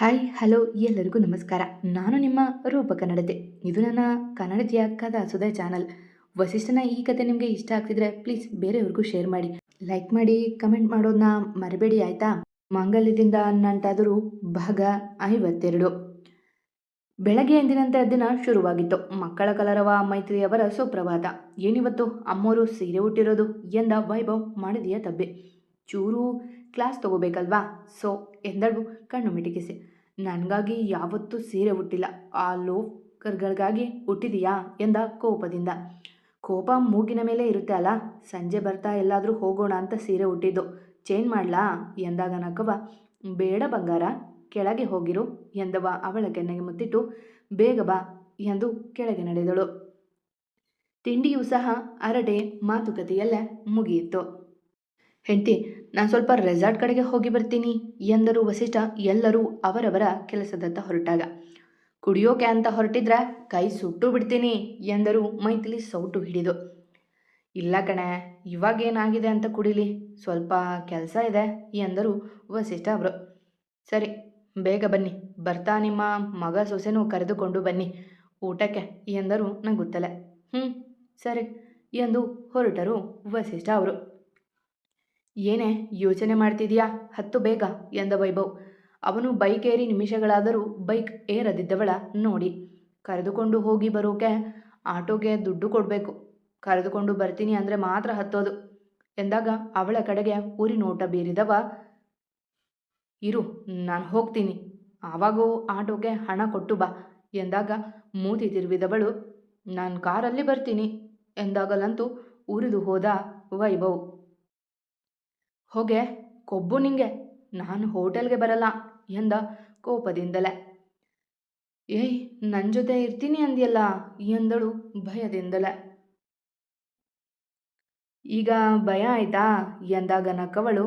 Hi, hello, ಎಲ್ಲರಿಗೂ ನಮಸ್ಕಾರ. ನಾನು ನಿಮ್ಮ ರೂಪ ಕನ್ನಡತೆ ಇದು ನನ್ನ ಕನ್ನಡತಿಯ ಕಥಾ ಸುಧಾ ಚಾನಲ್. ವಸಿಷ್ಠನ ಈ ಕತೆ ನಿಮಗೆ ಇಷ್ಟ ಆಗ್ತಿದ್ರೆ ಪ್ಲೀಸ್ ಬೇರೆಯವ್ರಿಗೂ ಶೇರ್ ಮಾಡಿ. ಲೈಕ್ ಮಾಡಿ, ಕಮೆಂಟ್ ಮಾಡೋದನ್ನ ಮರಿಬೇಡಿ, ಆಯಿತಾ? ಮಾಂಗಲ್ಯದಿಂದ ನಂಟಾದರೂ ಭಾಗ ಐವತ್ತೆರಡು. ಬೆಳಗ್ಗೆ ಎಂದಿನಂತೆ ದಿನ ಶುರುವಾಗಿತ್ತು. ಮಕ್ಕಳ ಕಲರವ ಮೈತ್ರಿಯವರ ಸುಪ್ರಭಾತ. ಏನಿವತ್ತು? ಅಮ್ಮೋರು ಸೀರೆ ಉಟ್ಟಿರೋದು ಎಂದ ವೈಭವ್ ಮಾಡಿದೆಯ ತಬ್ಬೆ ಚೂರು ಕ್ಲಾಸ್ ತಗೋಬೇಕಲ್ವಾ? ಸೊ ಎಂದಳು ಕಣ್ಣು ಮಿಟಿಕಿಸಿ. ನನಗಾಗಿ ಯಾವತ್ತೂ ಸೀರೆ ಹುಟ್ಟಿಲ್ಲ ಆ ಲೋಕರ್ಗಳಿಗಾಗಿ ಹುಟ್ಟಿದೀಯಾ ಎಂದ ಕೋಪದಿಂದ. ಕೋಪ ಮೂಗಿನ ಮೇಲೆ ಇರುತ್ತೆ ಅಲ್ಲ? ಸಂಜೆ ಬರ್ತಾ ಎಲ್ಲಾದರೂ ಹೋಗೋಣ ಅಂತ ಸೀರೆ ಹುಟ್ಟಿದ್ದು ಚೇಂಜ್ ಮಾಡ್ಲಾ? ಎಂದಾಗ ನಕ್ಕವ ಬೇಡ ಬಂಗಾರ, ಕೆಳಗೆ ಹೋಗಿರು ಎಂದವ. ಅವಳ ಕೆನ್ನೆಗೆ ಮುತ್ತಿಟ್ಟು, ಬೇಗ ಬಾ ಎಂದು ಕೆಳಗೆ ನಡೆದಳು. ತಿಂಡಿಯೂ ಸಹ ಅರಟೆ ಮಾತುಕತೆಯಲ್ಲೇ ಮುಗಿಯಿತು. ಹೆಂಡತಿ ನಾನು ಸ್ವಲ್ಪ ರೆಸಾರ್ಟ್ ಕಡೆಗೆ ಹೋಗಿ ಬರ್ತೀನಿ ಎಂದರು ವಸಿಷ್ಠ. ಎಲ್ಲರೂ ಅವರವರ ಕೆಲಸದತ್ತ ಹೊರಟಾಗ. ಕುಡಿಯೋಕೆ ಅಂತ ಹೊರಟಿದ್ರೆ ಕೈ ಸುಟ್ಟು ಬಿಡ್ತೀನಿ ಎಂದರು ಮೈಥಿಲಿ ಸೌಟು ಹಿಡಿದು. ಇಲ್ಲ ಕಣೆ ಇವಾಗೇನಾಗಿದೆ ಅಂತ ಕುಡಿಲಿ, ಸ್ವಲ್ಪ ಕೆಲಸ ಇದೆ ಎಂದರು ವಸಿಷ್ಠ ಅವರು ಸರಿ, ಬೇಗ ಬನ್ನಿ, ಬರ್ತಾ ನಿಮ್ಮ ಮಗ ಸೊಸೆನೂ ಕರೆದುಕೊಂಡು ಬನ್ನಿ, ಊಟಕ್ಕೆ ಎಂದರು ನಗುತ್ತಲೆ. ಹ್ಞೂ ಸರಿ ಎಂದು ಹೊರಟರು ವಸಿಷ್ಠ ಅವರು ಏನೇ ಯೋಚನೆ ಮಾಡ್ತಿದೀಯಾ? ಹತ್ತು ಬೇಗ ಎಂದ ವೈಭವ್. ಅವನು ಬೈಕ್ ಏರಿ ನಿಮಿಷಗಳಾದರೂ ಬೈಕ್ ಏರದಿದ್ದವಳ ನೋಡಿ. ಕರೆದುಕೊಂಡು ಹೋಗಿ ಬರೋಕೆ ಆಟೋಗೆ ದುಡ್ಡು ಕೊಡಬೇಕು. ಕರೆದುಕೊಂಡು ಬರ್ತೀನಿ ಅಂದರೆ ಮಾತ್ರ ಹತ್ತೋದು. ಎಂದಾಗ ಅವಳ ಕಡೆಗೆ ಊರಿ ನೋಟ ಬೀರಿದವ, ಇರು, ನಾನು ಹೋಗ್ತೀನಿ. ಆವಾಗೂ ಆಟೋಗೆ ಹಣ ಕೊಟ್ಟು ಬಾ. ಎಂದಾಗ ಮೂತಿ ತಿರುವಿದವಳು, ನಾನು ಕಾರಲ್ಲಿ ಬರ್ತೀನಿ. ಎಂದಾಗಲಂತೂ ಉರಿದು ಹೋದ ವೈಭವ್. ಹೋಗೆ, ಕೊಬ್ಬು ನಿಂಗೆ. ನಾನು ಹೋಟೆಲ್ಗೆ ಬರಲ್ಲ, ಎಂದ ಕೋಪದಿಂದಲೇ. ಏಯ್ ನನ್ನ ಜೊತೆ ಇರ್ತೀನಿ ಅಂದ್ಯಲ್ಲ, ಎಂದಳು ಭಯದಿಂದಲೇ. ಈಗ ಭಯ ಆಯ್ತಾ, ಎಂದಾಗ ನಕ್ಕವಳು.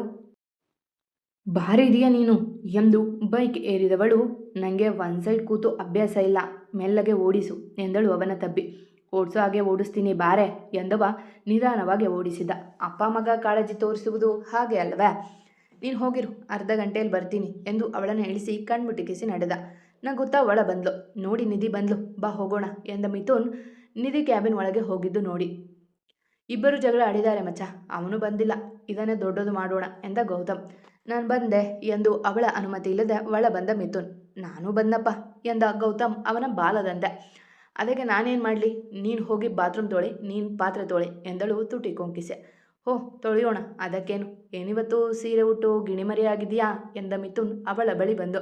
ಭಾರಿ ಇದೆಯಾ ನೀನು, ಎಂದು ಬೈಕ್ ಏರಿದವಳು. ನನಗೆ ಒನ್ ಸೈಡ್ ಕೂತು ಅಭ್ಯಾಸ ಇಲ್ಲ, ಮೆಲ್ಲಗೆ ಓಡಿಸು, ಎಂದಳು ಅವನ ತಬ್ಬಿ. ಓಡಿಸೋ ಹಾಗೆ ಓಡಿಸ್ತೀನಿ ಬಾರೆ ಎಂದವ ನಿಧಾನವಾಗಿ ಓಡಿಸಿದ. ಅಪ್ಪ ಮಗ ಕಾಳಜಿ ತೋರಿಸುವುದು ಹಾಗೆ ಅಲ್ವೇ? ನೀನು ಹೋಗಿರು, ಅರ್ಧ ಗಂಟೆಯಲ್ಲಿ ಬರ್ತೀನಿ ಎಂದು ಅವಳನ್ನು ಇಳಿಸಿ ಕಣ್ಮುಟಿಕಿಸಿ ನಡೆದ. ನಗುತ್ತಾ ಒಳ ಬಂದ್ಲು. ನೋಡಿ ನಿಧಿ ಬಂದ್ಲು, ಬಾ ಹೋಗೋಣ ಎಂದ ಮಿಥುನ್ ನಿಧಿ ಕ್ಯಾಬಿನ್ ಒಳಗೆ ಹೋಗಿದ್ದು ನೋಡಿ. ಇಬ್ಬರು ಜಗಳ ಆಡಿದ್ದಾರೆ ಮಚ್ಚ, ಅವನು ಬಂದಿಲ್ಲ, ಇದನ್ನೇ ದೊಡ್ಡದು ಮಾಡೋಣ ಎಂದ ಗೌತಮ್. ನಾನು ಬಂದೆ ಎಂದು ಅವಳ ಅನುಮತಿ ಇಲ್ಲದೆ ಒಳ ಬಂದ ಮಿಥುನ್. ನಾನು ಬಂದಪ್ಪ ಎಂದ ಗೌತಮ್ ಅವನ ಬಾಲದಂತೆ. ಅದಕ್ಕೆ ನಾನೇನು ಮಾಡಲಿ? ನೀನು ಹೋಗಿ ಬಾತ್ರೂಮ್ ತೊಳೆ, ನೀನು ಪಾತ್ರೆ ತೊಳೆ ಎಂದಳು ತುಟಿ ಕೊಂಕಿಸೆ. ಹೋ, ತೊಳೆಯೋಣ, ಅದಕ್ಕೇನು? ಏನಿವತ್ತು ಸೀರೆ ಉಟ್ಟು ಗಿಣಿಮರಿಯಾಗಿದೆಯಾ ಎಂದ ಮಿಥುನ್ ಅವಳ ಬಳಿ ಬಂದು.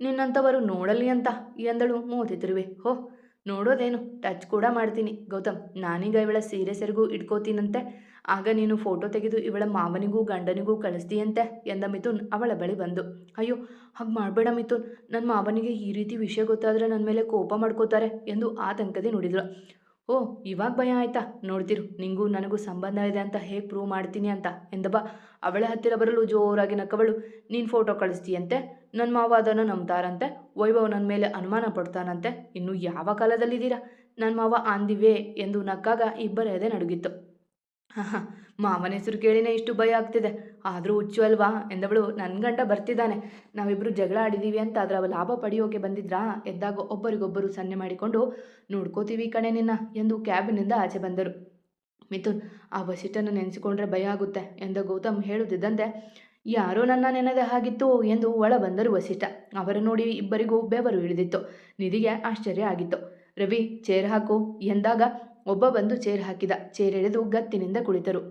ನಿನ್ನಂಥವರು ನೋಡಲಿ ಅಂತ ಎಂದಳು ಮೂತಿರುವೆ ತಿರುವೆ. ಹೋ, ನೋಡೋದೇನು? ಟಚ್ ಕೂಡ ಮಾಡ್ತೀನಿ. ಗೌತಮ್, ನಾನೀಗ ಇವಳ ಸೀರೆ ಸೆರಗು ಇಟ್ಕೋತೀನಂತೆ. ಆಗ ನೀನು ಫೋಟೋ ತೆಗೆದು ಇವಳ ಮಾವನಿಗೂ ಗಂಡನಿಗೂ ಕಳಿಸ್ತೀಯಂತೆ ಎಂದ ಮಿಥುನ್ ಅವಳ ಬಳಿ ಬಂದು. ಅಯ್ಯೋ, ಹಾಗೆ ಮಾಡಬೇಡ ಮಿಥುನ್. ನನ್ನ ಮಾವನಿಗೆ ಈ ರೀತಿ ವಿಷಯ ಗೊತ್ತಾದರೆ ನನ್ನ ಮೇಲೆ ಕೋಪ ಮಾಡ್ಕೋತಾರೆ ಎಂದು ಆತಂಕದಿ ನುಡಿದಳು ಓ, ಇವಾಗ ಭಯ ಆಯ್ತಾ? ನೋಡ್ತಿರು, ನಿಂಗೂ ನನಗೂ ಸಂಬಂಧ ಇದೆ ಅಂತ ಹೇಗೆ ಪ್ರೂವ್ ಮಾಡ್ತೀನಿ ಅಂತ ಎಂದಬ ಅವಳ ಹತ್ತಿರ ಬರಲು ಜೋರಾಗಿ ನಕ್ಕವಳು. ನೀನು ಫೋಟೋ ಕಳಿಸ್ತೀಯಂತೆ? ನನ್ನ ಮಾವ ಅದನ್ನು ನಂಬ್ತಾರಂತೆ. ವೈಭವ್ ನನ್ನ ಮೇಲೆ ಅನುಮಾನ ಪಡ್ತಾನಂತೆ. ಇನ್ನು ಯಾವ ಕಾಲದಲ್ಲಿದ್ದೀರಾ? ನನ್ನ ಮಾವ ಆಂದಿವೆ ಎಂದು ನಕ್ಕಾಗ ಇಬ್ಬರ ಎದೆ ನಡುಗಿತ್ತು. ಹಾಂ ಮಾವನ ಹೆಸರು ಕೇಳಿನೇ ಇಷ್ಟು ಭಯ ಆಗ್ತಿದೆ. ಆದರೂ ಹುಚ್ಚು ಅಲ್ವಾ? ಎಂದವಳು ನನ್ನ ಗಂಡ ಬರ್ತಿದ್ದಾನೆ. ನಾವಿಬ್ಬರು ಜಗಳ ಆಡಿದ್ದೀವಿ ಅಂತ ಅದರ ಲಾಭ ಪಡೆಯೋಕೆ ಬಂದಿದ್ರಾ? ಎದ್ದಾಗ ಒಬ್ಬರಿಗೊಬ್ಬರು ಸನ್ನೆ ಮಾಡಿಕೊಂಡು, ನೋಡ್ಕೋತೀವಿ ಕಣೆ ನಿನ್ನ ಎಂದು ಕ್ಯಾಬಿನಿಂದ ಆಚೆ ಬಂದರು. ಮಿಥುನ್, ಆ ವಸಿಷ್ಠನ ನೆನೆಸಿಕೊಂಡ್ರೆ ಭಯ ಆಗುತ್ತೆ ಎಂದ ಗೌತಮ್ ಹೇಳುತ್ತಿದ್ದಂತೆ, ಯಾರೋ ನನ್ನ ನೆನೆದ ಹಾಗಿತ್ತು ಎಂದು ಒಳ ಬಂದರು ವಸಿಷ್ಠ. ಅವರ ನೋಡಿ ಇಬ್ಬರಿಗೂ ಬೆವರು ಇಳಿದಿತ್ತು ನಿಧಿಗೆ ಆಶ್ಚರ್ಯ ಆಗಿತ್ತು. ರವಿ, ಚೇರ್ ಹಾಕು ಎಂದಾಗ ಒಬ್ಬ ಬಂದು ಚೇರ್ ಹಾಕಿದ. ಚೇರ್ ಎಳೆದು ಗತ್ತಿನಿಂದ ಕುಳಿತರು.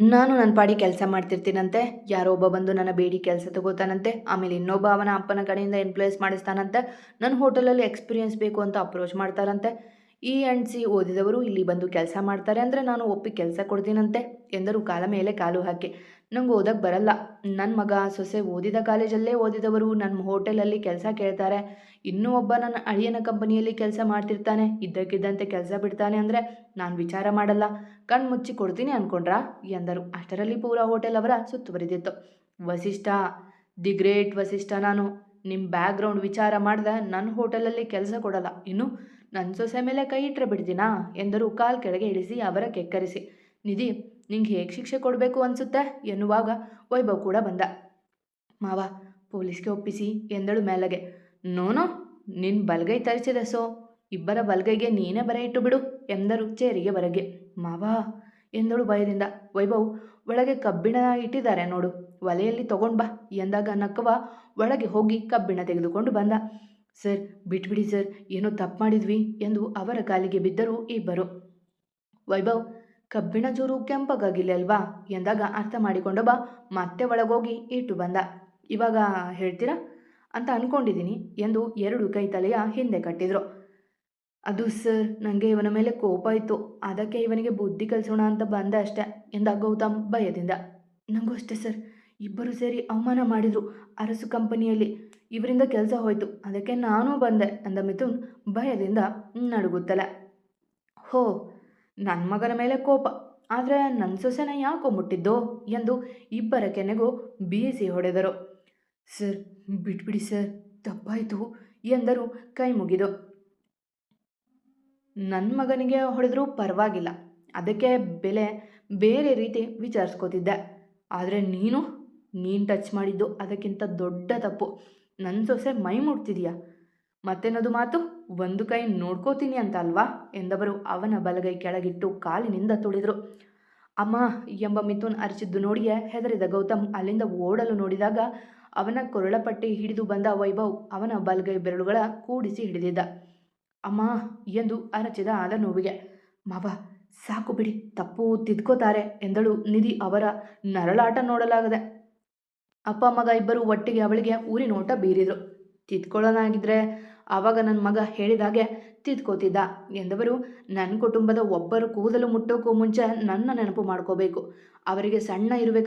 ನಾನು ನನ್ನ ಪಾಡಿ ಕೆಲಸ ಮಾಡ್ತಿರ್ತೀನಂತೆ. ಯಾರೋ ಒಬ್ಬ ಬಂದು ನನ್ನ ಬೇಡಿ ಕೆಲಸ ತಗೋತಾನಂತೆ. ಆಮೇಲೆ ಇನ್ನೊಬ್ಬ ಅವನ ಅಪ್ಪನ ಕಡೆಯಿಂದ ಎಂಪ್ಲಾಯ್ಸ್ ಮಾಡಿಸ್ತಾನಂತೆ. ನನ್ನ ಹೋಟೆಲಲ್ಲಿ ಎಕ್ಸ್ಪೀರಿಯನ್ಸ್ ಬೇಕು ಅಂತ ಅಪ್ರೋಚ್ ಮಾಡ್ತಾರಂತೆ. ಇ ಆ್ಯಂಡ್ ಸಿ ಓದಿದವರು ಇಲ್ಲಿ ಬಂದು ಕೆಲಸ ಮಾಡ್ತಾರೆ ಅಂದರೆ ನಾನು ಒಪ್ಪಿ ಕೆಲಸ ಕೊಡ್ತೀನಂತೆ ಎಂದರು ಕಾಲ ಮೇಲೆ ಕಾಲು ಹಾಕಿ. ನಂಗೆ ಓದಕ್ಕೆ ಬರಲ್ಲ. ನನ್ನ ಮಗ ಸೊಸೆ ಓದಿದ ಕಾಲೇಜಲ್ಲೇ ಓದಿದವರು ನನ್ನ ಹೋಟೆಲಲ್ಲಿ ಕೆಲಸ ಕೇಳ್ತಾರೆ. ಇನ್ನೂ ಒಬ್ಬ ನನ್ನ ಅಳಿಯನ ಕಂಪನಿಯಲ್ಲಿ ಕೆಲಸ ಮಾಡ್ತಿರ್ತಾನೆ. ಇದ್ದಕ್ಕಿದ್ದಂತೆ ಕೆಲಸ ಬಿಡ್ತಾನೆ ಅಂದರೆ ನಾನು ವಿಚಾರ ಮಾಡಲ್ಲ. ಕಣ್ಣು ಮುಚ್ಚಿ ಕೊಡ್ತೀನಿ ಅನ್ಕೊಂಡ್ರಾ? ಎಂದರು. ಅಷ್ಟರಲ್ಲಿ ಪೂರ ಹೋಟೆಲ್ ಅವರ ಸುತ್ತುವರಿದಿತ್ತು ವಸಿಷ್ಠ, ದಿ ಗ್ರೇಟ್ ವಸಿಷ್ಠ ನಾನು. ನಿಮ್ಮ ಬ್ಯಾಕ್ಗ್ರೌಂಡ್ ವಿಚಾರ ಮಾಡ್ದೆ ನನ್ನ ಹೋಟೆಲಲ್ಲಿ ಕೆಲಸ ಕೊಡಲ್ಲ. ಇನ್ನು ನನ್ನ ಸೊಸೆ ಮೇಲೆ ಕೈ ಇಟ್ಟರೆ ಬಿಡ್ತೀನಾ? ಎಂದರು ಕಾಲ್ ಕೆಳಗೆ ಇಳಿಸಿ ಅವರ ಕೆಕ್ಕರಿಸಿ. ನಿಧಿ ನಿಂಗೆ ಹೇಗೆ ಶಿಕ್ಷೆ ಕೊಡಬೇಕು ಅನಿಸುತ್ತೆ? ಎನ್ನುವಾಗ ವೈಭವ್ ಕೂಡ ಬಂದ. ಮಾವ, ಪೊಲೀಸ್ಗೆ ಒಪ್ಪಿಸಿ ಎಂದಳು ಮೇಲಗೆ. ನೋನೋ ನಿನ್ನ ಬಲಗೈ ತರಿಸಿದೆ ಸೋ. ಇಬ್ಬರ ಬಲಗೈಗೆ ನೀನೇ ಬರ ಇಟ್ಟು ಬಿಡು ಎಂದರು ಚೇರಿಗೆ ಬರಗೆ ಮಾವ, ಎಂದಳು ಭಯದಿಂದ. ವೈಭವ್, ಒಳಗೆ ಕಬ್ಬಿಣ ಇಟ್ಟಿದ್ದಾರೆ ನೋಡು. ಒಲೆಯಲ್ಲಿ ತಗೊಂಡ್ ಬಾ ಎಂದಾಗ ನಕ್ಕವ ಒಳಗೆ ಹೋಗಿ ಕಬ್ಬಿಣ ತೆಗೆದುಕೊಂಡು ಬಂದ. ಸರ್, ಬಿಟ್ಬಿಡಿ ಸರ್, ಏನೋ ತಪ್ಪು ಮಾಡಿದ್ವಿ ಎಂದು ಅವರ ಕಾಲಿಗೆ ಬಿದ್ದರು ಇಬ್ಬರು. ವೈಭವ್ ಕಬ್ಬಿಣ ಜೂರು ಕೆಂಪಗಾಗಿಲ್ಲಲ್ವಾ? ಎಂದಾಗ ಅರ್ಥ ಮಾಡಿಕೊಂಡ ಬಾ, ಮತ್ತೆ ಒಳಗೋಗಿ ಇಟ್ಟು ಬಂದ. ಇವಾಗ ಹೇಳ್ತೀರಾ? ಅಂತ ಅನ್ಕೊಂಡಿದ್ದೀನಿ ಎಂದು ಎರಡು ಕೈ ತಲೆಯ ಹಿಂದೆ ಕಟ್ಟಿದ್ರು. ಅದು ಸರ್ ನನಗೆ ಇವನ ಮೇಲೆ ಕೋಪ ಇತ್ತು. ಅದಕ್ಕೆ ಇವನಿಗೆ ಬುದ್ಧಿ ಕಲಿಸೋಣ ಅಂತ ಬಂದ ಅಷ್ಟೆ, ಎಂದ ಗೌತಮ್ ಭಯದಿಂದ. ನನಗೂ ಅಷ್ಟೇ ಸರ್. ಇಬ್ಬರು ಸೇರಿ ಅವಮಾನ ಮಾಡಿದರು ಅರಸು ಕಂಪನಿಯಲ್ಲಿ. ಇವರಿಂದ ಕೆಲಸ ಹೋಯಿತು. ಅದಕ್ಕೆ ನಾನೂ ಬಂದೆ, ಅಂದ ಮಿಥುನ್ ಭಯದಿಂದ ನಡುಗುತ್ತಲೆ. ಹೋ ನನ್ನ ಮಗನ ಮೇಲೆ ಕೋಪ, ಆದರೆ ನನ್ನ ಸೊಸೆನ ಯಾಕೋ ಮುಟ್ಟಿದ್ದೋ ಎಂದು ಇಬ್ಬರ ಕೆನೆಗೂ ಬೀಸಿ ಹೊಡೆದರು. ಸರ್, ಬಿಟ್ಬಿಡಿ ಸರ್, ತಪ್ಪಾಯಿತು, ಎಂದರು ಕೈ ಮುಗಿದು. ನನ್ನ ಮಗನಿಗೆ ಹೊಡೆದರೂ ಪರವಾಗಿಲ್ಲ, ಅದಕ್ಕೆ ಬೆಲೆ ಬೇರೆ ರೀತಿ ವಿಚಾರಿಸ್ಕೋತಿದ್ದೆ. ಆದರೆ ನೀನು ನೀನು ಟಚ್ ಮಾಡಿದ್ದು ಅದಕ್ಕಿಂತ ದೊಡ್ಡ ತಪ್ಪು ನನ್ನ ಸೊಸೆ ಮೈ ಮುಟ್ತಿದೀಯಾ? ಮತ್ತೇನದು ಮಾತು? ಒಂದು ಕೈ ನೋಡ್ಕೋತೀನಿ ಅಂತ ಅಲ್ವಾ ಎಂದವರು ಅವನ ಬಲಗೈ ಕೆಳಗಿಟ್ಟು ಕಾಲಿನಿಂದ ತುಳಿದ್ರು. ಅಮ್ಮ, ಎಂಬ ಮಿಥುನ್ ಅರಚಿದ್ದು ನೋಡಿಯೇ ಹೆದರಿದ ಗೌತಮ್ ಅಲ್ಲಿಂದ ಓಡಲು ನೋಡಿದಾಗ ಅವನ ಕೊರಳಪಟ್ಟಿ ಹಿಡಿದು ಬಂದ ವೈಭವ್ ಅವನ ಬಲಗೈ ಬೆರಳುಗಳ ಕೂಡಿಸಿ ಹಿಡಿದಿದ್ದ. ಅಮ್ಮ, ಎಂದು ಅರಚಿದ ಆದ ನೋವಿಗೆ. ಮಾವ, ಸಾಕು ಬಿಡಿ, ತಪ್ಪು ತಿದ್ಕೋತಾರೆ ಎಂದಳು ನಿಧಿ ಅವರ ನರಳಾಟ ನೋಡಲಾಗದೆ. ಅಪ್ಪ ಮಗ ಇಬ್ಬರು ಒಟ್ಟಿಗೆ ಅವಳಿಗೆ ಊರಿನೋಟ ಬೀರಿದ್ರು. ತಿದ್ಕೊಳ್ಳೋನಾಗಿದ್ರೆ ಆವಾಗ ನನ್ನ ಮಗ ಹೇಳಿದಾಗೆ ತಿದ್ಕೋತಿದ್ದ. ಎಂದವರು ನನ್ನ ಕುಟುಂಬದ ಒಬ್ಬರು ಕೂದಲು ಮುಟ್ಟೋಕ್ಕೂ ಮುಂಚೆ ನನ್ನ ನೆನಪು ಮಾಡ್ಕೋಬೇಕು. ಅವರಿಗೆ ಸಣ್ಣ ಇರುವೆ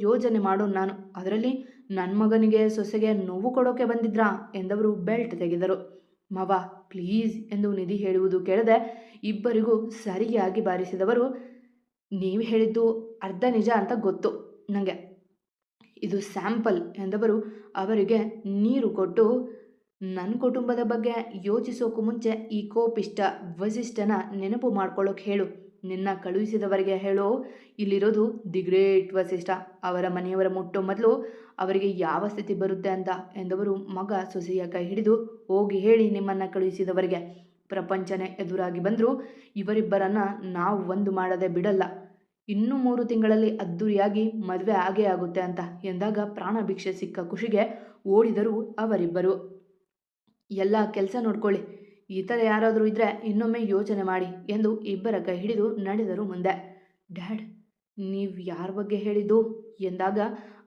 ಯೋಜನೆ ಮಾಡೋ ನಾನು. ಅದರಲ್ಲಿ ನನ್ನ ಮಗನಿಗೆ ಸೊಸೆಗೆ ನೋವು ಕೊಡೋಕೆ ಬಂದಿದ್ರಾ? ಎಂದವರು ಬೆಲ್ಟ್ ತೆಗೆದರು. ಮವ, ಪ್ಲೀಸ್ ಎಂದು ನಿಧಿ ಹೇಳುವುದು ಕೇಳದೆ ಇಬ್ಬರಿಗೂ ಸರಿಯಾಗಿ ಬಾರಿಸಿದವರು, ನೀವು ಹೇಳಿದ್ದು ಅರ್ಧ ನಿಜ ಅಂತ ಗೊತ್ತು. ನನಗೆ ಇದು ಸ್ಯಾಂಪಲ್ ಎಂದವರು ಅವರಿಗೆ ನೀರು ಕೊಟ್ಟು ನನ್ನ ಕುಟುಂಬದ ಬಗ್ಗೆ ಯೋಚಿಸೋಕ್ಕೂ ಮುಂಚೆ ಈ ಕೋಪಿಷ್ಟ ವಸಿಷ್ಠನ ನೆನಪು ಮಾಡ್ಕೊಳ್ಳೋಕೆ ಹೇಳು. ನಿನ್ನ ಕಳುಹಿಸಿದವರಿಗೆ ಹೇಳೋ, ಇಲ್ಲಿರೋದು ದಿ ಗ್ರೇಟ್ ವಸಿಷ್ಠ. ಅವರ ಮನೆಯವರ ಮುಟ್ಟೋ ಮೊದಲು ಅವರಿಗೆ ಯಾವ ಸ್ಥಿತಿ ಬರುತ್ತೆ ಅಂತ ಎಂದವರು ಮಗ ಸೊಸೆಯ ಕೈ ಹಿಡಿದು ಹೋಗಿ ಹೇಳಿ ನಿಮ್ಮನ್ನು ಕಳುಹಿಸಿದವರಿಗೆ. ಪ್ರಪಂಚನೇ ಎದುರಾಗಿ ಬಂದರೂ ಇವರಿಬ್ಬರನ್ನು ನಾವು ಒಂದು ಮಾಡದೆ ಬಿಡಲ್ಲ. ಇನ್ನೂ ಮೂರು ತಿಂಗಳಲ್ಲಿ ಅದ್ದೂರಿಯಾಗಿ ಮದುವೆ ಆಗೇ ಆಗುತ್ತೆ ಅಂತ ಎಂದಾಗ ಪ್ರಾಣ ಭಿಕ್ಷೆ ಸಿಕ್ಕ ಖುಷಿಗೆ ಓಡಿದರು ಅವರಿಬ್ಬರು ಎಲ್ಲ ಕೆಲಸ ನೋಡ್ಕೊಳ್ಳಿ. ಈ ಥರ ಯಾರಾದರೂ ಇದ್ದರೆ ಇನ್ನೊಮ್ಮೆ ಯೋಚನೆ ಮಾಡಿ ಎಂದು ಇಬ್ಬರ ಕೈ ಹಿಡಿದು ನಡೆದರು ಮುಂದೆ. ಡ್ಯಾಡ್, ನೀವು ಯಾರ ಬಗ್ಗೆ ಹೇಳಿದ್ದು? ಎಂದಾಗ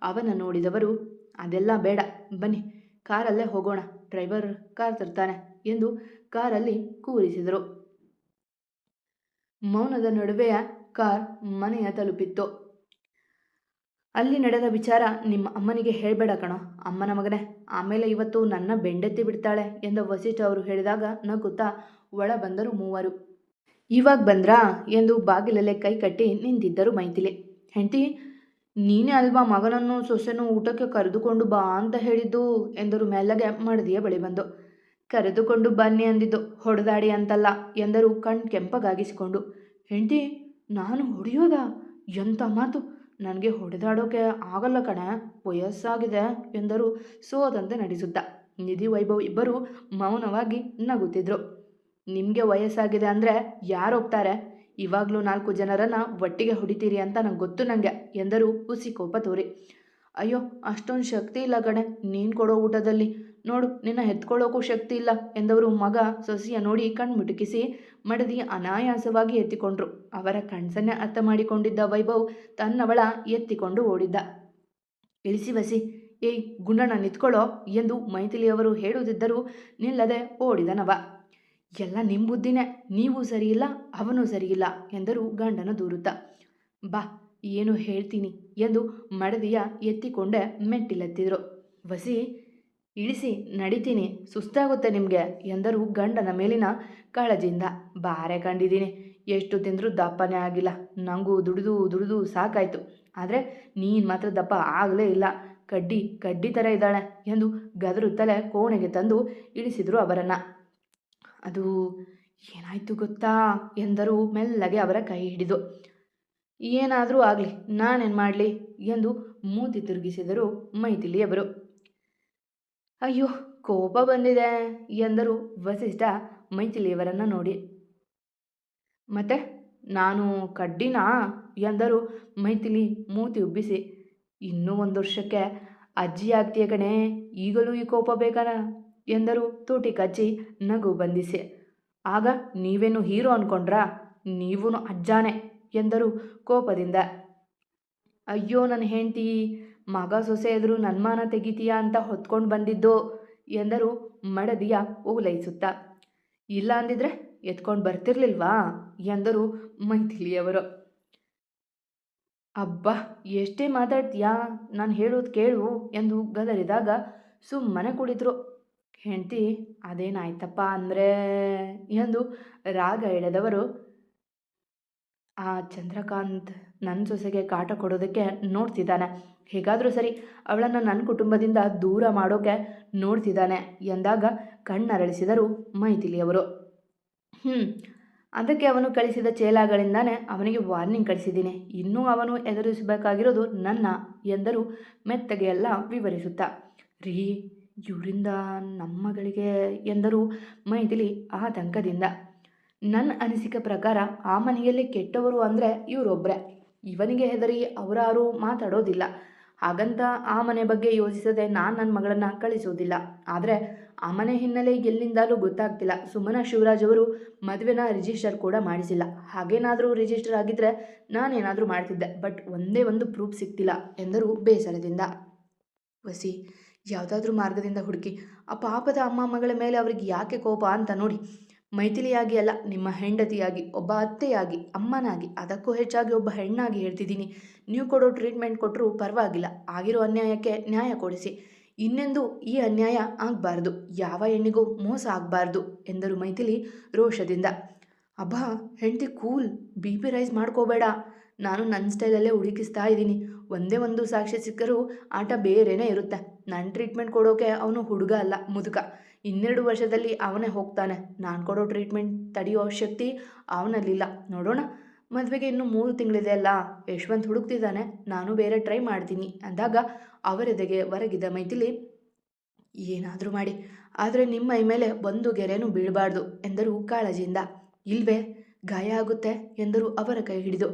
ಅವನ ನೋಡಿದವರು, ಅದೆಲ್ಲ ಬೇಡ, ಬನ್ನಿ, ಕಾರಲ್ಲೇ ಹೋಗೋಣ, ಡ್ರೈವರ್ ಕಾರ್ ತರ್ತಾನೆ ಎಂದು ಕಾರಲ್ಲಿ ಕೂರಿಸಿದರು. ಮೌನದ ನಡುವೆಯ ಕಾರ್ ಮನೆಯ ತಲುಪಿತ್ತು. ಅಲ್ಲಿ ನಡೆದ ವಿಚಾರ ನಿಮ್ಮ ಅಮ್ಮನಿಗೆ ಹೇಳಬೇಡ ಕಣೋ. ಅಮ್ಮನ ಮಗನೇ, ಆಮೇಲೆ ಇವತ್ತು ನನ್ನ ಬೆಂಡೆತ್ತಿ ಬಿಡ್ತಾಳೆ ಎಂದು ವಸಿಷ್ಠ ಅವರು ಹೇಳಿದಾಗ ನಗುತ್ತಾ ಒಳ ಬಂದರು ಮೂವರು. ಇವಾಗ ಬಂದ್ರಾ ಎಂದು ಬಾಗಿಲಲ್ಲೇ ಕೈ ಕಟ್ಟಿ ನಿಂತಿದ್ದರು ಮೈಥಿಲಿ. ಹೆಂಡತಿ, ನೀನೇ ಅಲ್ವಾ ಮಗನನ್ನು, ಸೊಸೆನು ಊಟಕ್ಕೆ ಕರೆದುಕೊಂಡು ಬಾ ಅಂತ ಹೇಳಿದ್ದು ಎಂದರು ಮೆಲ್ಲಗೆ ಮಡದಿಯ ಬಳಿ ಬಂದು. ಕರೆದುಕೊಂಡು ಬನ್ನಿ ಅಂದಿದ್ದು, ಹೊಡೆದಾಡಿ ಅಂತಲ್ಲ ಎಂದರು ಕಣ್ ಕೆಂಪಗಾಗಿಸಿಕೊಂಡು. ಹೆಂಡತಿ, ನಾನು ಹೊಡೆಯೋದಾ? ಎಂಥ ಮಾತು? ನನಗೆ ಹೊಡೆದಾಡೋಕೆ ಆಗಲ್ಲ ಕಣೆ, ವಯಸ್ಸಾಗಿದೆ ಎಂದರು. ಸೋದಂತೆ ನಡೆಸುತ್ತಾ ನಿಧಿ ವೈಭವ್ ಇಬ್ಬರು ಮೌನವಾಗಿ ನಗುತ್ತಿದ್ರು. ನಿಮಗೆ ವಯಸ್ಸಾಗಿದೆ ಅಂದರೆ ಯಾರು ಹೋಗ್ತಾರೆ ಇವಾಗಲೂ ನಾಲ್ಕು ಜನರನ್ನು ಒಟ್ಟಿಗೆ ಹೊಡಿತೀರಿ ಅಂತ ನಂಗೆ ಗೊತ್ತು ನನಗೆ ಎಂದರು ಹುಸಿ ಕೋಪ ತೋರಿ. ಅಯ್ಯೋ, ಅಷ್ಟೊಂದು ಶಕ್ತಿ ಇಲ್ಲ ಕಣೆ, ನೀನು ಕೊಡೋ ಊಟದಲ್ಲಿ. ನೋಡು, ನಿನ್ನ ಎತ್ಕೊಳ್ಳೋಕ್ಕೂ ಶಕ್ತಿ ಇಲ್ಲ ಎಂದವರು ಮಗ ಸೊಸೆಯ ನೋಡಿ ಕಣ್ಮುಟುಕಿಸಿ ಮಡದಿ ಅನಾಯಾಸವಾಗಿ ಎತ್ತಿಕೊಂಡ್ರು. ಅವರ ಕಣ್ಸನ್ನೇ ಅರ್ಥ ಮಾಡಿಕೊಂಡಿದ್ದ ವೈಭವ್ ತನ್ನವಳ ಎತ್ತಿಕೊಂಡು ಓಡಿದ್ದ. ಇಳಿಸಿ ಬಸಿ ಏಯ್ ಗುಂಡಣ ನಿಂತ್ಕೊಳ್ಳೋ ಎಂದು ಮೈಥಿಲಿಯವರು ಹೇಳುತ್ತಿದ್ದರೂ ನಿಲ್ಲದೆ ಓಡಿದನವ ಎಲ್ಲ ನಿಮ್ಮ ಬುದ್ಧಿನೇ, ನೀವು ಸರಿಯಿಲ್ಲ, ಅವನು ಸರಿಯಿಲ್ಲ ಎಂದರು ಗಂಡನ ದೂರುತ್ತ. ಬಾ, ಏನು ಹೇಳ್ತೀನಿ ಎಂದು ಮಡದಿಯ ಎತ್ತಿಕೊಂಡೆ ಮೆಟ್ಟಿಲೆತ್ತಿದ್ರು. ವಸಿ ಇಳಿಸಿ ನಡಿತೀನಿ. ಸುಸ್ತಾಗುತ್ತೆ ನಿಮಗೆ. ಎಂದರು ಗಂಡನ ಮೇಲಿನ ಕಾಳಜಿಯಿಂದ. ಬಾರೆ ಕಂಡಿದ್ದೀನಿ. ಎಷ್ಟು ತಿಂದರೂ ದಪ್ಪನೇ ಆಗಿಲ್ಲ. ನನಗೂ ದುಡಿದು ದುಡಿದು ಸಾಕಾಯಿತು. ಆದರೆ ನೀನು ಮಾತ್ರ ದಪ್ಪ ಆಗಲೇ ಇಲ್ಲ. ಕಡ್ಡಿ ಕಡ್ಡಿ ಥರ ಇದ್ದಾಳೆ ಎಂದು ಗದರುತ್ತಲೇ ಕೋಣೆಗೆ ತಂದು ಇಳಿಸಿದರು ಅವರನ್ನು. ಅದು ಏನಾಯಿತು ಗೊತ್ತಾ? ಎಂದರು ಮೆಲ್ಲಗೆ ಅವರ ಕೈ ಹಿಡಿದು. ಏನಾದರೂ ಆಗಲಿ, ನಾನೇನು ಮಾಡಲಿ? ಎಂದು ಮೂತಿ ತಿರುಗಿಸಿದರು ಮೈಥಿಲಿಯವರು. ಅಯ್ಯೋ, ಕೋಪ ಬಂದಿದೆ ಎಂದರು ವಸಿಷ್ಠ ಮೈಥಿಲಿಯವರನ್ನು ನೋಡಿ. ಮತ್ತೆ, ನಾನು ಕಡ್ಡಿನಾ ಎಂದರು ಮೈಥಿಲಿ ಮೂತಿ ಉಬ್ಬಿಸಿ. ಇನ್ನೂ ಒಂದು ವರ್ಷಕ್ಕೆ ಅಜ್ಜಿ ಆಗ್ತೀಯ ಕಣೇ, ಈಗಲೂ ಈ ಕೋಪ ಬೇಕನ ಎಂದರು ತೂಟಿ ಕಚ್ಚಿ ನಗು ಬಂದಿಸಿ ಆಗ ನೀವೇನು ಹೀರೋ ಅನ್ಕೊಂಡ್ರಾ ನೀವೂ ಅಜ್ಜಾನೆ ಎಂದರು ಕೋಪದಿಂದ. ಅಯ್ಯೋ, ನನ್ನ ಹೆಂಡತಿ ಮಗ ಸೊಸೆ ಎದುರು ನನ್ಮಾನ ತೆಗಿತೀಯಾ ಅಂತ ಹೊತ್ಕೊಂಡು ಬಂದಿದ್ದು ಎಂದರು ಮಡದಿಯ ಓಲೈಸುತ್ತಾ. ಇಲ್ಲ ಅಂದಿದ್ರೆ ಎತ್ಕೊಂಡು ಬರ್ತಿರ್ಲಿಲ್ವಾ ಎಂದರು ಮೈಥಿಲಿಯವರು. ಅಬ್ಬಾ, ಎಷ್ಟೇ ಮಾತಾಡ್ತೀಯಾ? ನಾನು ಹೇಳೋದು ಕೇಳು ಎಂದು ಗದರಿದಾಗ ಸುಮ್ಮನೆ ಕುಳಿತರು ಹೆಂಡ್ತಿ, ಅದೇನಾಯ್ತಪ್ಪ ಅಂದರೆ? ಎಂದು ರಾಗ ಎಳೆದವರು, ಆ ಚಂದ್ರಕಾಂತ್ ನನ್ನ ಸೊಸೆಗೆ ಕಾಟ ಕೊಡೋದಕ್ಕೆ ನೋಡ್ತಿದ್ದಾನೆ. ಹೇಗಾದರೂ ಸರಿ ಅವಳನ್ನು ನನ್ನ ಕುಟುಂಬದಿಂದ ದೂರ ಮಾಡೋಕೆ ನೋಡ್ತಿದ್ದಾನೆ ಎಂದಾಗ ಕಣ್ಣರಳಿಸಿದರು ಮೈಥಿಲಿಯವರು. ಹ್ಞೂ ಅದಕ್ಕೆ ಅವನು ಕಳಿಸಿದ ಚೇಲಾಗಳಿಂದಾನೇ ಅವನಿಗೆ ವಾರ್ನಿಂಗ್ ಕಳಿಸಿದ್ದೀನಿ. ಇನ್ನೂ ಅವನು ಎದುರಿಸಬೇಕಾಗಿರೋದು ನನ್ನ ಎಂದರು ಮೆತ್ತಗೆ ಎಲ್ಲ ವಿವರಿಸುತ್ತಾ. ರೀ, ಇವರಿಂದ ನಮ್ಮಗಳಿಗೆ ಎಂದರು ಮೈಥಿಲಿ ಆತಂಕದಿಂದ ನನ್ನ ಅನಿಸಿಕೆ ಪ್ರಕಾರ ಆ ಮನೆಯಲ್ಲಿ ಕೆಟ್ಟವರು ಅಂದರೆ ಇವರೊಬ್ಬರೇ ಇವನಿಗೆ ಹೆದರಿ ಅವರಾರು ಮಾತಾಡೋದಿಲ್ಲ. ಹಾಗಂತ ಆ ಮನೆ ಬಗ್ಗೆ ಯೋಚಿಸದೆ ನಾನು ನನ್ನ ಮಗಳನ್ನು ಕಳಿಸೋದಿಲ್ಲ. ಆದರೆ ಆ ಮನೆ ಹಿನ್ನೆಲೆ ಎಲ್ಲಿಂದಲೂ ಗೊತ್ತಾಗ್ತಿಲ್ಲ. ಸುಮನ ಶಿವರಾಜ್ ಅವರು ಮದುವೆನ ರಿಜಿಸ್ಟರ್ ಕೂಡ ಮಾಡಿಸಿಲ್ಲ. ಹಾಗೇನಾದರೂ ರಿಜಿಸ್ಟರ್ ಆಗಿದ್ದರೆ ನಾನೇನಾದರೂ ಮಾಡ್ತಿದ್ದೆ. ಬಟ್ ಒಂದೇ ಒಂದು ಪ್ರೂಫ್ ಸಿಗ್ತಿಲ್ಲ ಎಂದರು ಬೇಸರದಿಂದ. ವಸಿ, ಯಾವುದಾದ್ರೂ ಮಾರ್ಗದಿಂದ ಹುಡುಕಿ. ಆ ಪಾಪದ ಅಮ್ಮ ಮಗಳ ಮೇಲೆ ಅವ್ರಿಗೆ ಯಾಕೆ ಕೋಪ ಅಂತ ನೋಡಿ. ಮೈಥಿಲಿಯಾಗಿ ಅಲ್ಲ, ನಿಮ್ಮ ಹೆಂಡತಿಯಾಗಿ, ಒಬ್ಬ ಅತ್ತೆಯಾಗಿ, ಅಮ್ಮನಾಗಿ, ಅದಕ್ಕೂ ಹೆಚ್ಚಾಗಿ ಒಬ್ಬ ಹೆಣ್ಣಾಗಿ ಹೇಳ್ತಿದ್ದೀನಿ. ನೀವು ಕೊಡೋ ಟ್ರೀಟ್ಮೆಂಟ್ ಕೊಟ್ಟರೂ ಪರವಾಗಿಲ್ಲ, ಆಗಿರೋ ಅನ್ಯಾಯಕ್ಕೆ ನ್ಯಾಯ ಕೊಡಿಸಿ. ಇನ್ನೆಂದು ಈ ಅನ್ಯಾಯ ಆಗಬಾರ್ದು, ಯಾವ ಹೆಣ್ಣಿಗೂ ಮೋಸ ಆಗಬಾರ್ದು, ಎಂದರು ಮೈಥಿಲಿ ರೋಷದಿಂದ. ಅಬ್ಬಾ, ಹೆಂಡತಿ ಕೂಲ್ ಬಿ ಪಿ ರೈಸ್ ಮಾಡ್ಕೋಬೇಡ. ನಾನು ನನ್ನ ಸ್ಟೈಲಲ್ಲೇ ಹುಡುಕಿಸ್ತಾ ಇದ್ದೀನಿ. ಒಂದೇ ಒಂದು ಸಾಕ್ಷಿ ಸಿಕ್ಕರೂ ಆಟ ಬೇರೆನೇ ಇರುತ್ತೆ. ನನ್ನ ಟ್ರೀಟ್ಮೆಂಟ್ ಕೊಡೋಕೆ ಅವನು ಹುಡುಗ ಅಲ್ಲ, ಮುದುಕ. ಇನ್ನೆರಡು ವರ್ಷದಲ್ಲಿ ಅವನೇ ಹೋಗ್ತಾನೆ. ನಾನು ಕೊಡೋ ಟ್ರೀಟ್ಮೆಂಟ್ ತಡೆಯೋ ಶಕ್ತಿ ಅವನಲ್ಲಿಲ್ಲ. ನೋಡೋಣ. ಮದುವೆಗೆ ಇನ್ನೂ ಮೂರು ತಿಂಗಳಿದೆ ಅಲ್ಲ. ಯಶವಂತ್ ಹುಡುಕ್ತಿದ್ದಾನೆ. ನಾನು ಬೇರೆ ಟ್ರೈ ಮಾಡ್ತೀನಿ ಅಂದಾಗ ಅವರೆದೆಗೆ ಹೊರಗಿದ್ದ ಮೈಥಿಲಿ, ಏನಾದರೂ ಮಾಡಿ. ಆದರೆ ನಿಮ್ಮ ಮೈ ಮೇಲೆ ಒಂದು ಗೆರೆನೂ ಬೀಳಬಾರ್ದು ಎಂದರು ಕಾಳಜಿಯಿಂದ. ಇಲ್ವೇ, ಗಾಯ ಆಗುತ್ತೆ ಎಂದರು ಅವರ ಕೈ ಹಿಡಿದು.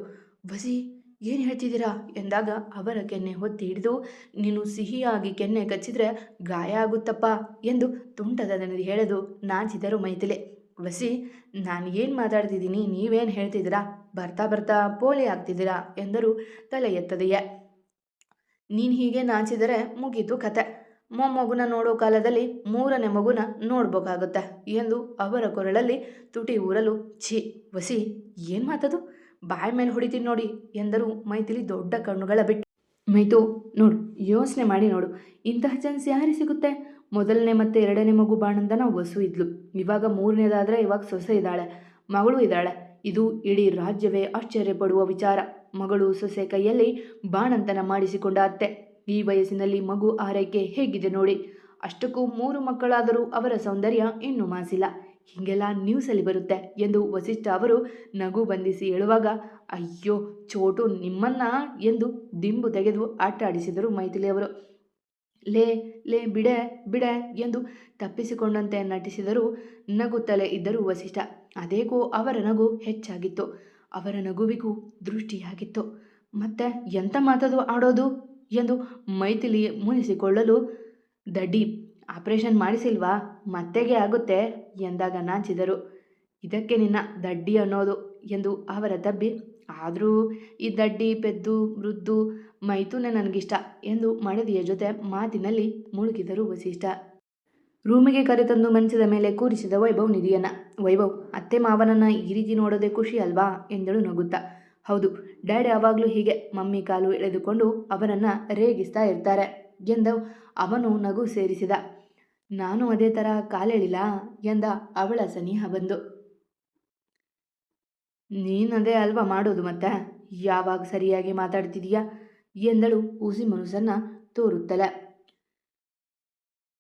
ಬಸಿ ಏನು ಹೇಳ್ತಿದ್ದೀರಾ? ಎಂದಾಗ ಅವರ ಕೆನ್ನೆ ಹೊತ್ತಿ ಹಿಡಿದು, ನೀನು ಸಿಹಿಯಾಗಿ ಕೆನ್ನೆ ಕಚ್ಚಿದ್ರೆ ಗಾಯ ಆಗುತ್ತಪ್ಪ ಎಂದು ತುಂಟದ ನನಗೆ ಹೇಳಲು ನಾಚಿದರು ಮೈಥಿಲೆ. ವಸಿ, ನಾನು ಏನು ಮಾತಾಡ್ತಿದ್ದೀನಿ, ನೀವೇನು ಹೇಳ್ತಿದ್ದೀರಾ? ಬರ್ತಾ ಬರ್ತಾ ಪೋಲಿ ಆಗ್ತಿದ್ದೀರಾ? ಎಂದರು ತಲೆ ಎತ್ತದೆಯೇ. ನೀನು ಹೀಗೆ ನಾಚಿದರೆ ಮುಗೀತು ಕತೆ. ಮೊಮ್ಮಗುನ ನೋಡೋ ಕಾಲದಲ್ಲಿ ಮೂರನೇ ಮಗುನ ನೋಡ್ಬೇಕಾಗುತ್ತೆ ಎಂದು ಅವರ ಕೊರಳಲ್ಲಿ ತುಟಿ ಊರಲು ಛಿ. ವಸಿ, ಏನು ಮಾತದು? ಬಾಯಿ ಮೇಲೆ ಹೊಡಿತೀನಿ ನೋಡಿ ಎಂದರು ಮೈಥಿಲಿ ದೊಡ್ಡ ಕಣ್ಣುಗಳ ಬಿಟ್ಟು. ಮೈತು, ನೋಡು, ಯೋಚನೆ ಮಾಡಿ ನೋಡು. ಇಂತಹ ಚಾನ್ಸ್ ಯಾರಿಗೆ ಸಿಗುತ್ತೆ? ಮೊದಲನೇ ಮತ್ತು ಎರಡನೇ ಮಗು ಬಾಣಂದನ ವಸು ಇದ್ಲು. ಇವಾಗ ಮೂರನೇದಾದರೆ ಇವಾಗ ಸೊಸೆ ಇದ್ದಾಳೆ. ಮಗಳು ಇದ್ದಾಳೆ. ಇದು ಇಡೀ ರಾಜ್ಯವೇ ಆಶ್ಚರ್ಯಪಡುವ ವಿಚಾರ. ಮಗಳು ಸೊಸೆ ಕೈಯಲ್ಲಿ ಬಾಣಂತನ ಮಾಡಿಸಿಕೊಂಡ ಅತ್ತೆ. ಈ ವಯಸ್ಸಿನಲ್ಲಿ ಮಗು ಆರೈಕೆ ಹೇಗಿದೆ ನೋಡಿ. ಅಷ್ಟಕ್ಕೂ ಮೂರು ಮಕ್ಕಳಾದರೂ ಅವರ ಸೌಂದರ್ಯ ಇನ್ನೂ ಮಾಸಿಲ್ಲ. ಹೀಗೆಲ್ಲ ನ್ಯೂಸಲ್ಲಿ ಬರುತ್ತೆ ಎಂದು ವಸಿಷ್ಠ ಅವರು ನಗು ಬಂಧಿಸಿ ಹೇಳುವಾಗ, ಅಯ್ಯೋ, ಚೋಟು ನಿಮ್ಮನ್ನ ಎಂದು ದಿಂಬು ತೆಗೆದು ಆಟ ಆಡಿಸಿದರು ಮೈಥಿಲಿ ಅವರು ಲೇ ಲೇ, ಬಿಡೆ ಬಿಡೆ ಎಂದು ತಪ್ಪಿಸಿಕೊಂಡಂತೆ ನಟಿಸಿದರು ನಗುತ್ತಲೇ ಇದ್ದರು ವಸಿಷ್ಠ. ಅದೇಕೋ ಅವರ ನಗು ಹೆಚ್ಚಾಗಿತ್ತು. ಅವರ ನಗುವಿಗೂ ದೃಷ್ಟಿಯಾಗಿತ್ತು. ಮತ್ತೆ ಎಂಥ ಮಾತದು ಆಡೋದು? ಎಂದು ಮೈಥಿಲಿ ಮುನಿಸಿಕೊಳ್ಳಲು ದಡ್ಡಿ ಆಪರೇಷನ್ ಮಾಡಿಸಿಲ್ವಾ? ಮತ್ತೆಗೆ ಆಗುತ್ತೆ? ಎಂದಾಗ ನಾಚಿದರು. ಇದಕ್ಕೆ ನಿನ್ನ ದಡ್ಡಿ ಅನ್ನೋದು ಎಂದು ಅವರ ದಬ್ಬಿ ಆದರೂ ಈ ದಡ್ಡಿ, ಪೆದ್ದು, ಮೃದ್ದು, ಮೈಥುನೆ ನನಗಿಷ್ಟ ಎಂದು ಮಡದಿಯ ಜೊತೆ ಮಾತಿನಲ್ಲಿ ಮುಳುಗಿದರು ವಸಿಷ್ಠ. ರೂಮಿಗೆ ಕರೆತಂದು ಮಂಚದ ಮೇಲೆ ಕೂರಿಸಿದ ವೈಭವ್ ನಿಧಿಯನ್ನ. ವೈಭವ್, ಅತ್ತೆ ಮಾವನನ್ನ ಈ ರೀತಿ ನೋಡೋದೇ ಖುಷಿ ಅಲ್ವಾ? ಎಂದಳು ನಗುತ್ತಾ. ಹೌದು, ಡ್ಯಾಡಿ ಯಾವಾಗಲೂ ಹೀಗೆ ಮಮ್ಮಿ ಕಾಲು ಎಳೆದುಕೊಂಡು ಅವರನ್ನು ರೇಗಿಸ್ತಾ ಇರ್ತಾರೆ. ಎಂದ ಅವನು ನಗು ಸೇರಿಸಿದ. ನಾನು ಅದೇ ಥರ ಕಾಲೆಳಿಲ್ಲ ಎಂದ ಅವಳ ಸನಿಹ ಬಂದು. ನೀನದೇ ಅಲ್ವಾ ಮಾಡೋದು ಮತ್ತೆ? ಯಾವಾಗ ಸರಿಯಾಗಿ ಮಾತಾಡ್ತಿದೀಯಾ? ಎಂದಳು ಉಸಿ ಮನಸ್ಸನ್ನ ತೋರುತ್ತಲೆ.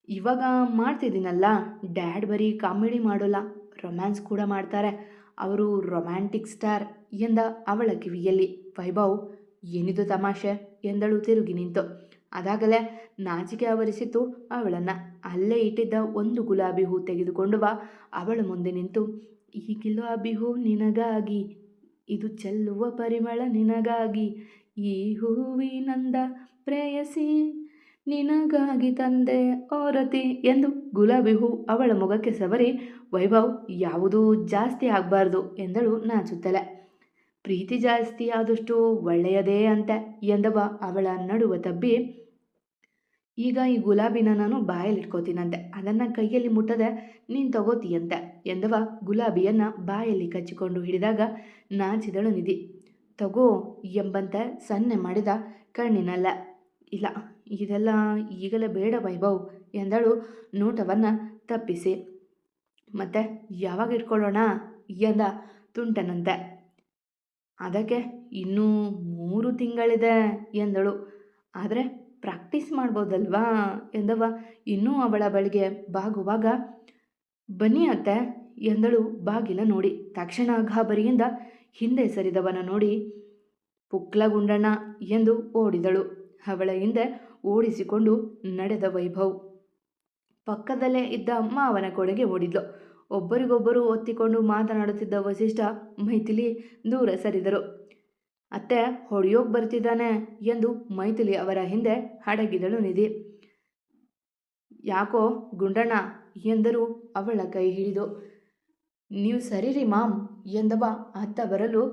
ಇವಾಗ ಮಾಡ್ತಿದ್ದೀನಲ್ಲ, ಡ್ಯಾಡ್ ಬರೀ ಕಾಮಿಡಿ ಮಾಡೋಲ್ಲ, ರೊಮ್ಯಾನ್ಸ್ ಕೂಡ ಮಾಡ್ತಾರೆ, ಅವರು ರೊಮ್ಯಾಂಟಿಕ್ ಸ್ಟಾರ್ ಎಂದ ಅವಳ ಕಿವಿಯಲ್ಲಿ. ವೈಭವ್, ಏನಿದು ತಮಾಷೆ? ಎಂದಳು ತಿರುಗಿ ನಿಂತು. ಅದಾಗಲೇ ನಾಚಿಕೆ ಆವರಿಸಿತು ಅವಳನ್ನು. ಅಲ್ಲೇ ಇಟ್ಟಿದ್ದ ಒಂದು ಗುಲಾಬಿ ಹೂ ತೆಗೆದುಕೊಂಡು ಬಾ. ಅವಳ ಮುಂದೆ ನಿಂತು, ಈ ಗುಲಾಬಿ ಹೂ ನಿನಗಾಗಿ, ಇದು ಚೆಲ್ಲುವ ಪರಿಮಳ ನಿನಗಾಗಿ. ಈ ಹೂವಿನಂದ ಪ್ರೇಯಸಿ, ನಿನಗಾಗಿ ತಂದೆ ಓರತಿ ಎಂದು ಗುಲಾಬಿ ಹೂ ಅವಳ ಮುಖಕ್ಕೆ ಸವರಿ, ವೈಭವ್, ಯಾವುದೂ ಜಾಸ್ತಿ ಆಗಬಾರ್ದು ಎಂದಳು ನಾಚುತ್ತಲೆ. ಪ್ರೀತಿ ಜಾಸ್ತಿ ಆದಷ್ಟು ಒಳ್ಳೆಯದೇ ಅಂತೆ ಎಂದವ ಅವಳ ನಡುವ ತಬ್ಬಿ ಈಗ ಈ ಗುಲಾಬಿನ ನಾನು ಬಾಯಲ್ಲಿ ಬಾಯಲ್ಲಿಟ್ಕೋತೀನಂತೆ. ಅದನ್ನು ಕೈಯಲ್ಲಿ ಮುಟ್ಟದೆ ನೀನು ತಗೋತೀಯಂತೆ ಎಂದವ ಗುಲಾಬಿಯನ್ನು ಬಾಯಲ್ಲಿ ಕಚ್ಚಿಕೊಂಡು ಹಿಡಿದಾಗ ನಾಚಿದಳು ನಿಧಿ. ತಗೋ ಎಂಬಂತೆ ಸನ್ನೆ ಮಾಡಿದ ಕಣ್ಣಿನಲ್ಲ. ಇಲ್ಲ, ಇದೆಲ್ಲ ಈಗಲೇ ಬೇಡ ವೈಭವ್ ಎಂದಳು ನೋಟವನ್ನು ತಪ್ಪಿಸಿ. ಮತ್ತೆ ಯಾವಾಗ ಇಟ್ಕೊಳ್ಳೋಣ ಎಂದ ತುಂಟನಂತೆ. ಅದಕ್ಕೆ ಇನ್ನೂ ಮೂರು ತಿಂಗಳಿದೆ ಎಂದಳು. ಆದರೆ ಪ್ರಾಕ್ಟೀಸ್ ಮಾಡ್ಬೋದಲ್ವಾ ಎಂದವ. ಇನ್ನೂ ಅವಳ ಬಳಿಗೆ ಬಾಗುವಾಗ, ಬನ್ನಿ ಅತ್ತೆ ಎಂದಳು ಬಾಗಿಲ ನೋಡಿ. ತಕ್ಷಣ ಗಾಬರಿಯಿಂದ ಹಿಂದೆ ಸರಿದವನ ನೋಡಿ, ಪುಕ್ಲಗುಂಡಣ್ಣ ಎಂದು ಓಡಿದಳು. ಅವಳ ಹಿಂದೆ ಓಡಿಸಿಕೊಂಡು ನಡೆದ ವೈಭವ್. ಪಕ್ಕದಲ್ಲೇ ಇದ್ದ ಅಮ್ಮ ಅವನ ಕೊಡೆಗೆ ಓಡಿದ್ಲು. ಒಬ್ಬರಿಗೊಬ್ಬರು ಒತ್ತಿಕೊಂಡು ಮಾತನಾಡುತ್ತಿದ್ದ ವಸಿಷ್ಠ ಮೈಥಿಲಿ ದೂರ ಸರಿದರು. ಅತ್ತೆ ಹೊಡೆಯೋಕ್ ಬರ್ತಿದ್ದಾನೆ ಎಂದು ಮೈಥಿಲಿ ಅವರ ಹಿಂದೆ ಹಡಗಿದಳು ನಿಧಿ. ಯಾಕೋ ಗುಂಡಣ್ಣ ಎಂದರು ಅವಳ ಕೈ ಹಿಡಿದು. ನೀವು ಸರಿರಿ ಮಾಮ್ ಎಂದವ ಅತ್ತ ಬರಲು.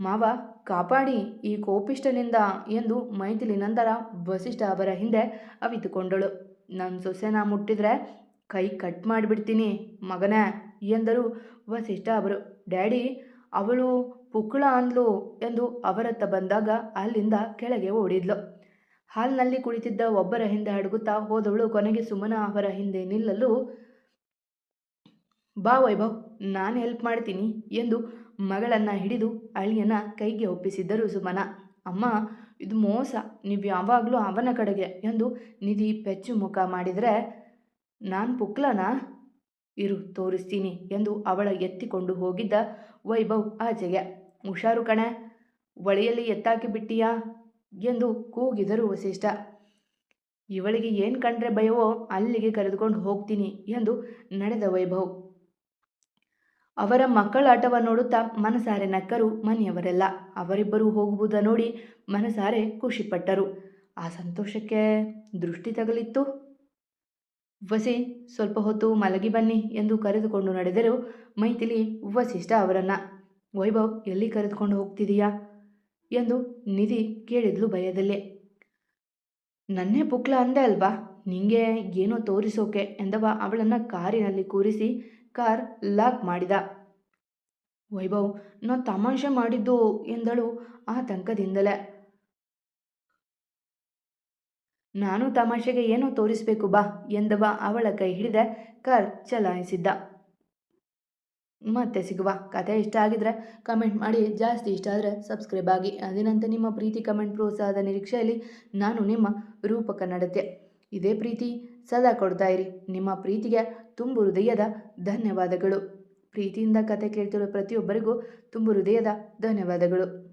ಮಾವ ಕಾಪಾಡಿ ಈ ಕೋಪಿಷ್ಟನಿಂದ ಎಂದು ಮೈಥಿಲಿ ನಂತರ ವಸಿಷ್ಠ ಅವರ ಹಿಂದೆ ಅವಿತುಕೊಂಡಳು. ನನ್ನ ಸೊಸೆನ ಮುಟ್ಟಿದ್ರೆ ಕೈ ಕಟ್ ಮಾಡಿಬಿಡ್ತೀನಿ ಮಗನೇ ಎಂದರು ವಸಿಷ್ಠ ಅವರು. ಡ್ಯಾಡಿ, ಅವಳು ಪುಕ್ಕಳ ಅಂದ್ಲು ಎಂದು ಅವರತ್ತ ಬಂದಾಗ ಅಲ್ಲಿಂದ ಕೆಳಗೆ ಓಡಿದ್ಲು. ಹಾಲ್ನಲ್ಲಿ ಕುಳಿತಿದ್ದ ಒಬ್ಬರ ಹಿಂದೆ ಅಡಗುತ್ತಾ ಹೋದವಳು ಕೊನೆಗೆ ಸುಮನ ಅವರ ಹಿಂದೆ ನಿಲ್ಲಲು, ಬಾ ವೈಭವ್, ನಾನು ಹೆಲ್ಪ್ ಮಾಡ್ತೀನಿ ಎಂದು ಮಗಳನ್ನು ಹಿಡಿದು ಅಳಿಯನ ಕೈಗೆ ಒಪ್ಪಿಸಿದ್ದರು ಸುಮನ. ಅಮ್ಮ, ಇದು ಮೋಸ, ನೀವು ಯಾವಾಗಲೂ ಅವನ ಕಡೆಗೆ ಎಂದು ನಿಧಿ ಪೆಚ್ಚು ಮುಖ ಮಾಡಿದರೆ, ನಾನು ಪುಕ್ಲನಾ ಇರು, ತೋರಿಸ್ತೀನಿ ಎಂದು ಅವಳ ಎತ್ತಿಕೊಂಡು ಹೋಗಿದ್ದ ವೈಭವ್ ಆಚೆಗೆ. ಹುಷಾರು ಕಣೆ, ಒಳೆಯಲ್ಲಿ ಎತ್ತಾಕಿ ಬಿಟ್ಟಿಯಾ? ಎಂದು ಕೂಗಿದರು ವಸಿಷ್ಠ. ಇವಳಿಗೆ ಏನು ಕಂಡ್ರೆ ಭಯವೋ, ಅಲ್ಲಿಗೆ ಕರೆದುಕೊಂಡು ಹೋಗ್ತೀನಿ ಎಂದು ನಡೆದ ವೈಭವ್. ಅವರ ಮಕ್ಕಳ ಆಟವನ್ನು ನೋಡುತ್ತಾ ಮನಸಾರೆ ನಕ್ಕರು ಮನೆಯವರೆಲ್ಲ. ಅವರಿಬ್ಬರು ಹೋಗುವುದ ನೋಡಿ ಮನಸಾರೆ ಖುಷಿಪಟ್ಟರು. ಆ ಸಂತೋಷಕ್ಕೆ ದೃಷ್ಟಿ ತಗಲಿತ್ತು. ವಸಿ, ಸ್ವಲ್ಪ ಹೊತ್ತು ಮಲಗಿ ಬನ್ನಿ ಎಂದು ಕರೆದುಕೊಂಡು ನಡೆದರು ಮೈಥಿಲಿ ವಸಿಷ್ಠ ಅವರನ್ನು, ವೈಭವ್ ಎಲ್ಲಿ ಕರೆದುಕೊಂಡು ಹೋಗ್ತಿದೀಯಾ? ಎಂದು ನಿಧಿ ಕೇಳಿದ್ಲು ಭಯದಲ್ಲಿ. ನನ್ನೇ ಪುಕ್ಲ ಅಂದೆ ಅಲ್ವಾ? ನಿಂಗೆ ಏನೋ ತೋರಿಸೋಕೆ ಎಂದವ ಅವಳನ್ನು ಕಾರಿನಲ್ಲಿ ಕೂರಿಸಿ ಕಾರ್ ಲಾಕ್ ಮಾಡಿದ. ವೈಭವ್, ನಾ ತಮಾಷೆ ಮಾಡಿದ್ದು ಎಂದಳು ಆತಂಕದಿಂದಲೇ. ನಾನು ತಮಾಷೆಗೆ ಏನೋ ತೋರಿಸಬೇಕು ಬಾ ಎಂದವ ಅವಳ ಕೈ ಹಿಡಿದ ಕಾರ್ ಚಲಾಯಿಸಿದ್ದ. ಮತ್ತೆ ಸಿಗುವ. ಕತೆ ಇಷ್ಟ ಆಗಿದ್ರೆ ಕಮೆಂಟ್ ಮಾಡಿ. ಜಾಸ್ತಿ ಇಷ್ಟ ಆದರೆ ಸಬ್ಸ್ಕ್ರೈಬ್ ಆಗಿ. ಅದಿನಂತೆ ನಿಮ್ಮ ಪ್ರೀತಿ ಕಮೆಂಟ್ ಪ್ರೋತ್ಸಾಹದ ನಿರೀಕ್ಷೆಯಲ್ಲಿ ನಾನು ನಿಮ್ಮ ರೂಪಕ ನಡತೆ. ಇದೇ ಪ್ರೀತಿ ಸದಾ ಕೊಡ್ತಾ ಇರಿ. ನಿಮ್ಮ ಪ್ರೀತಿಗೆ ತುಂಬು ಹೃದಯದ ಧನ್ಯವಾದಗಳು. ಪ್ರೀತಿಯಿಂದ ಕತೆ ಕೇಳ್ತಿರೋ ಪ್ರತಿಯೊಬ್ಬರಿಗೂ ತುಂಬು ಹೃದಯದ ಧನ್ಯವಾದಗಳು.